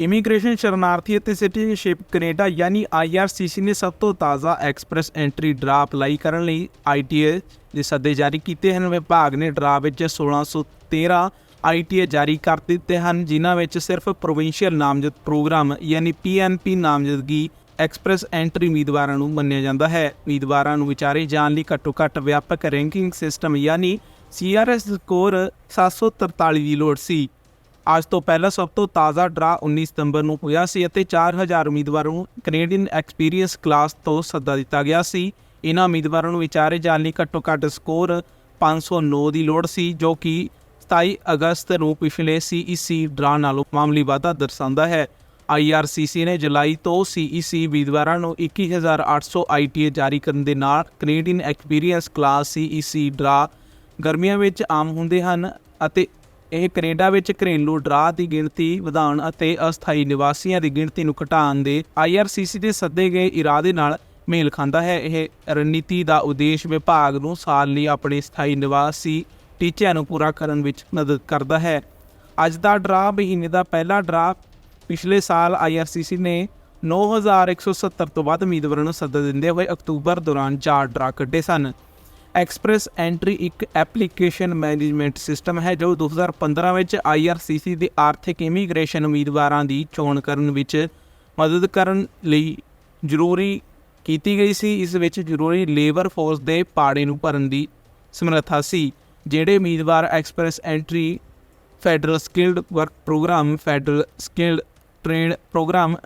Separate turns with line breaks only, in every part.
Immigration ਸ਼ਰਨਾਰਥੀ ਅਤੇ citizenship Canada ਯਾਨੀ IRCC ਨੇ ਸਭ ਤੋਂ ਤਾਜ਼ਾ ਐਕਸਪ੍ਰੈਸ ਐਂਟਰੀ ਡਰਾ ਅਪਲਾਈ ਕਰਨ ਲਈ ITA ਦੇ ਸੱਦੇ ਜਾਰੀ ਕੀਤੇ ਹਨ। ਵਿਭਾਗ ਨੇ ਡਰਾ ਵਿੱਚ 1613 ITA ਜਾਰੀ ਕਰ ਦਿੱਤੇ ਹਨ, ਜਿਨ੍ਹਾਂ ਵਿੱਚ ਸਿਰਫ ਪ੍ਰੋਵਿੰਸ਼ੀਅਲ ਨਾਮਜ਼ਦ ਪ੍ਰੋਗਰਾਮ ਯਾਨੀ PNP ਨਾਮਜ਼ਦਗੀ ਐਕਸਪ੍ਰੈਸ ਐਂਟਰੀ ਉਮੀਦਵਾਰਾਂ ਨੂੰ ਮੰਨਿਆ ਜਾਂਦਾ ਹੈ। ਉਮੀਦਵਾਰਾਂ ਨੂੰ ਵਿਚਾਰੇ ਜਾਣ ਲਈ ਘੱਟੋ ਘੱਟ ਵਿਆਪਕ ਰੈਂਕਿੰਗ ਸਿਸਟਮ ਯਾਨੀ CRS ਸਕੋਰ 743 ਦੀ ਲੋੜ ਸੀ। ਅੱਜ ਤੋਂ ਪਹਿਲਾਂ ਸਭ ਤੋਂ ਤਾਜ਼ਾ ਡਰਾ 19 ਸਤੰਬਰ ਨੂੰ ਹੋਇਆ ਸੀ ਅਤੇ 4000 ਉਮੀਦਵਾਰਾਂ ਨੂੰ ਕੈਨੇਡੀਅਨ ਐਕਸਪੀਰੀਅੰਸ ਕਲਾਸ ਤੋਂ ਸੱਦਾ ਦਿੱਤਾ ਗਿਆ ਸੀ। ਇਹਨਾਂ ਉਮੀਦਵਾਰਾਂ ਨੂੰ ਵਿਚਾਰੇ ਜਾਣ ਲਈ ਘੱਟੋ ਘੱਟ ਸਕੋਰ 509 ਦੀ ਲੋੜ ਸੀ, ਜੋ ਕਿ 27 ਅਗਸਤ ਨੂੰ ਪਿਛਲੇ CEC ਡਰਾ ਨਾਲੋਂ ਮਾਮਲੀ ਵਾਧਾ ਦਰਸਾਉਂਦਾ ਹੈ। IRCC ਨੇ ਜੁਲਾਈ ਤੋਂ CEC ਉਮੀਦਵਾਰਾਂ ਨੂੰ 21800 ITA ਜਾਰੀ ਕਰਨ ਦੇ ਨਾਲ Canadian experience class CEC draw ਗਰਮੀਆਂ ਵਿੱਚ ਆਮ ਹੁੰਦੇ ਹਨ ਅਤੇ ਇਹ ਕੈਨੇਡਾ ਵਿੱਚ ਘਰੇਲੂ ਡਰਾ ਦੀ ਗਿਣਤੀ ਵਧਾਉਣ ਅਤੇ ਅਸਥਾਈ ਨਿਵਾਸੀਆਂ ਦੀ ਗਿਣਤੀ ਨੂੰ ਘਟਾਉਣ ਦੇ IRCC ਦੇ ਸੱਦੇ ਗਏ ਇਰਾਦੇ ਨਾਲ ਮੇਲ ਖਾਂਦਾ ਹੈ। ਇਹ ਰਣਨੀਤੀ ਦਾ ਉਦੇਸ਼ ਵਿਭਾਗ ਨੂੰ ਸਾਲ ਲਈ ਆਪਣੇ ਸਥਾਈ ਨਿਵਾਸੀ ਟੀਚਿਆਂ ਨੂੰ ਪੂਰਾ ਕਰਨ ਵਿੱਚ ਮਦਦ ਕਰਦਾ ਹੈ। ਅੱਜ ਦਾ ਡਰਾ ਮਹੀਨੇ ਦਾ ਪਹਿਲਾ ਡਰਾ ਪਿਛਲੇ ਸਾਲ IRCC ਨੇ 9170 ਤੋਂ ਵੱਧ ਉਮੀਦਵਾਰਾਂ ਨੂੰ ਸੱਦਾ ਦਿੰਦੇ ਹੋਏ ਅਕਤੂਬਰ ਦੌਰਾਨ ਚਾਰ ਡਰਾ ਕੱਢੇ ਸਨ। ਐਕਸਪ੍ਰੈਸ ਐਂਟਰੀ ਇੱਕ ਐਪਲੀਕੇਸ਼ਨ ਮੈਨੇਜਮੈਂਟ ਸਿਸਟਮ ਹੈ, ਜੋ 2015 ਵਿੱਚ IRCC ਦੇ ਆਰਥਿਕ ਇਮੀਗ੍ਰੇਸ਼ਨ ਉਮੀਦਵਾਰਾਂ ਦੀ ਚੋਣ ਕਰਨ ਵਿੱਚ ਮਦਦ ਕਰਨ ਲਈ ਜ਼ਰੂਰੀ ਕੀਤੀ ਗਈ ਸੀ। ਇਸ ਵਿੱਚ ਜ਼ਰੂਰੀ ਲੇਬਰ ਫੋਰਸ ਦੇ ਪਾੜੇ ਨੂੰ ਭਰਨ ਦੀ ਸਮਰੱਥਾ ਸੀ, ਜਿਹੜੇ ਉਮੀਦਵਾਰ express entry federal skilled work program, federal skilled train program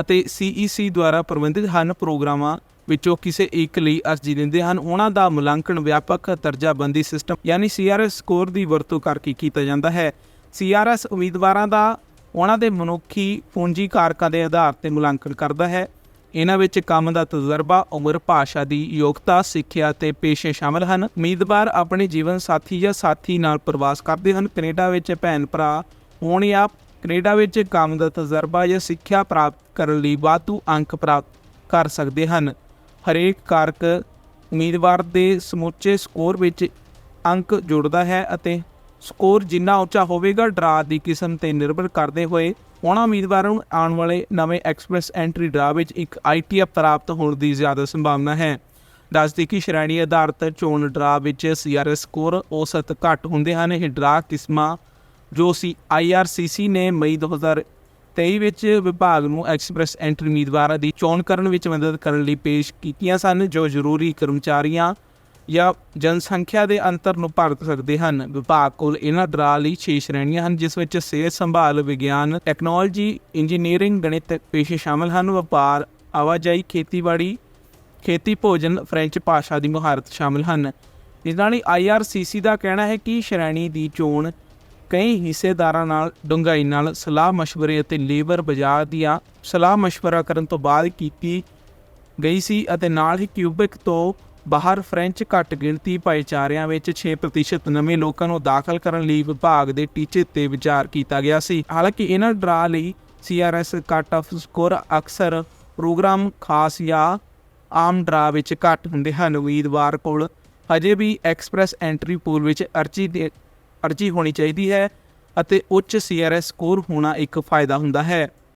ਅਤੇ CEC ਦੁਆਰਾ ਪ੍ਰਬੰਧਿਤ ਹਨ। ਪ੍ਰੋਗਰਾਮਾਂ ਵਿੱਚੋਂ ਕਿਸੇ ਇੱਕ ਲਈ ਅਰਜ਼ੀ ਦਿੰਦੇ ਹਨ। ਉਹਨਾਂ ਦਾ ਮੁਲਾਂਕਣ ਵਿਆਪਕ ਦਰਜਾਬੰਦੀ ਸਿਸਟਮ ਯਾਨੀ CRS ਸਕੋਰ ਦੀ ਵਰਤੋਂ ਕਰਕੇ ਕੀਤਾ ਜਾਂਦਾ ਹੈ। CRS ਉਮੀਦਵਾਰਾਂ ਦਾ ਉਹਨਾਂ ਦੇ ਮਨੁੱਖੀ ਪੂੰਜੀ ਕਾਰਕਾਂ ਦੇ ਆਧਾਰ ਤੇ ਮੁਲਾਂਕਣ ਕਰਦਾ ਹੈ। ਇਹਨਾਂ ਵਿੱਚ ਕੰਮ ਦਾ ਤਜਰਬਾ, ਉਮਰ, ਭਾਸ਼ਾ ਦੀ ਯੋਗਤਾ, ਸਿੱਖਿਆ ਤੇ ਪੇਸ਼ੇ ਸ਼ਾਮਲ ਹਨ। ਉਮੀਦਵਾਰ ਆਪਣੇ ਜੀਵਨ ਸਾਥੀ ਜਾਂ ਸਾਥੀ ਨਾਲ ਪ੍ਰਵਾਸ ਕਰਦੇ ਹਨ। ਕੈਨੇਡਾ ਵਿੱਚ ਭੈਣ ਭਰਾ ਹੋਣ ਜਾਂ ਕੈਨੇਡਾ ਵਿੱਚ ਕੰਮ ਦਾ ਤਜਰਬਾ ਜਾਂ ਸਿੱਖਿਆ ਪ੍ਰਾਪਤ ਕਰਨ ਲਈ ਵਾਧੂ ਅੰਕ ਪ੍ਰਾਪਤ ਕਰ ਸਕਦੇ ਹਨ। ਹਰੇਕ ਕਾਰਕ ਉਮੀਦਵਾਰ ਦੇ ਸਮੁੱਚੇ ਸਕੋਰ ਵਿੱਚ ਅੰਕ ਜੁੜਦਾ ਹੈ ਅਤੇ ਸਕੋਰ ਜਿੰਨਾ ਉੱਚਾ ਹੋਵੇਗਾ, ਡਰਾ ਦੀ ਕਿਸਮ ਤੇ ਨਿਰਭਰ ਕਰਦੇ ਹੋਏ ਉਹਨਾਂ ਉਮੀਦਵਾਰਾਂ ਨੂੰ ਆਉਣ ਵਾਲੇ ਨਵੇਂ ਐਕਸਪ੍ਰੈਸ ਐਂਟਰੀ ਡਰਾ ਵਿੱਚ ਇੱਕ ਆਈਟੀਐਫ ਪ੍ਰਾਪਤ ਹੋਣ ਦੀ ਜ਼ਿਆਦਾ ਸੰਭਾਵਨਾ ਹੈ। ਦੱਸਦੀ ਕਿ ਸ਼੍ਰੇਣੀ ਆਧਾਰਿਤ ਚੋਣ ਡਰਾ ਵਿੱਚ ਸੀਆਰਐਸ ਸਕੋਰ ਔਸਤ ਘੱਟ ਹੁੰਦੇ ਹਨ। ਇਹ ਡਰਾ ਕਿਸਮਾਂ ਜੋ ਸੀ ਆਈਆਰਸੀਸੀ ਨੇ ਮਈ 2023 ਵਿੱਚ ਵਿਭਾਗ ਨੂੰ ਐਕਸਪ੍ਰੈਸ ਐਂਟਰੀ ਉਮੀਦਵਾਰਾਂ ਦੀ ਚੋਣ ਕਰਨ ਵਿੱਚ ਮਦਦ ਕਰਨ ਲਈ ਪੇਸ਼ ਕੀਤੀਆਂ ਸਨ, ਜੋ ਜ਼ਰੂਰੀ ਕਰਮਚਾਰੀਆਂ ਜਾਂ ਜਨਸੰਖਿਆ ਦੇ ਅੰਤਰ ਨੂੰ ਭਰ ਸਕਦੇ ਹਨ। ਵਿਭਾਗ ਕੋਲ ਇਹਨਾਂ ਡਰਾ ਲਈ 6 ਸ਼੍ਰੇਣੀਆਂ ਹਨ, ਜਿਸ ਵਿੱਚ ਸਿਹਤ ਸੰਭਾਲ, ਵਿਗਿਆਨ, ਟੈਕਨੋਲੋਜੀ, ਇੰਜੀਨੀਅਰਿੰਗ, ਗਣਿਤ ਪੇਸ਼ੇ ਸ਼ਾਮਲ ਹਨ। ਵਪਾਰ, ਆਵਾਜਾਈ, ਖੇਤੀਬਾੜੀ, ਖੇਤੀ, ਭੋਜਨ, ਫ੍ਰੈਂਚ ਭਾਸ਼ਾ ਦੀ ਮੁਹਾਰਤ ਸ਼ਾਮਲ ਹਨ। ਇਸ ਨਾਲ ਹੀ IRCC ਦਾ ਕਹਿਣਾ ਹੈ ਕਿ ਸ਼੍ਰੇਣੀ ਦੀ ਚੋਣ ਕਈ ਹਿੱਸੇਦਾਰਾਂ ਨਾਲ ਡੂੰਘਾਈ ਨਾਲ ਸਲਾਹ مشਵਰੇ ਅਤੇ ਲੇਬਰ ਬਾਜ਼ਾਰ ਦੀਆਂ ਸਲਾਹ مشਵਰਾ ਕਰਨ ਤੋਂ ਬਾਅਦ ਕੀਤੀ ਗਈ ਸੀ ਅਤੇ ਨਾਲ ਹੀ ਕਿਊਬਿਕ ਤੋਂ ਬਾਹਰ ਫ੍ਰੈਂਚ ਘੱਟ ਗਿਣਤੀ ਭਾਈਚਾਰਿਆਂ ਵਿੱਚ 6% ਨਵੇਂ ਲੋਕਾਂ ਨੂੰ ਦਾਖਲ ਕਰਨ ਲਈ ਵਿਭਾਗ ਦੇ ਟੀਚੇ ਤੇ ਵਿਚਾਰ ਕੀਤਾ ਗਿਆ ਸੀ। ਹਾਲਾਂਕਿ ਇਹਨਾਂ ਡਰਾ ਲਈ ਸੀਆਰਐਸ ਕੱਟ ਆਫ ਸਕੋਰ ਅਕਸਰ ਪ੍ਰੋਗਰਾਮ ਖਾਸ ਜਾਂ ਆਮ ਡਰਾ ਵਿੱਚ ਘੱਟ ਹੁੰਦੇ ਹਨ। ਉਮੀਦਵਾਰ ਕੋਲ ਅਜੇ ਵੀ ਐਕਸਪ੍ਰੈਸ ਐਂਟਰੀ ਪੂਲ ਵਿੱਚ ਅਰਜੀ ਦੇ ਅਰਜੀ ਹੋਣੀ ਚਾਹੀਦੀ ਹੈ ਅਤੇ ਉੱਚ CRS ਸਕੋਰ ਹੋਣਾ ਇੱਕ ਫਾਇਦਾ ਹੁੰਦਾ ਹੈ।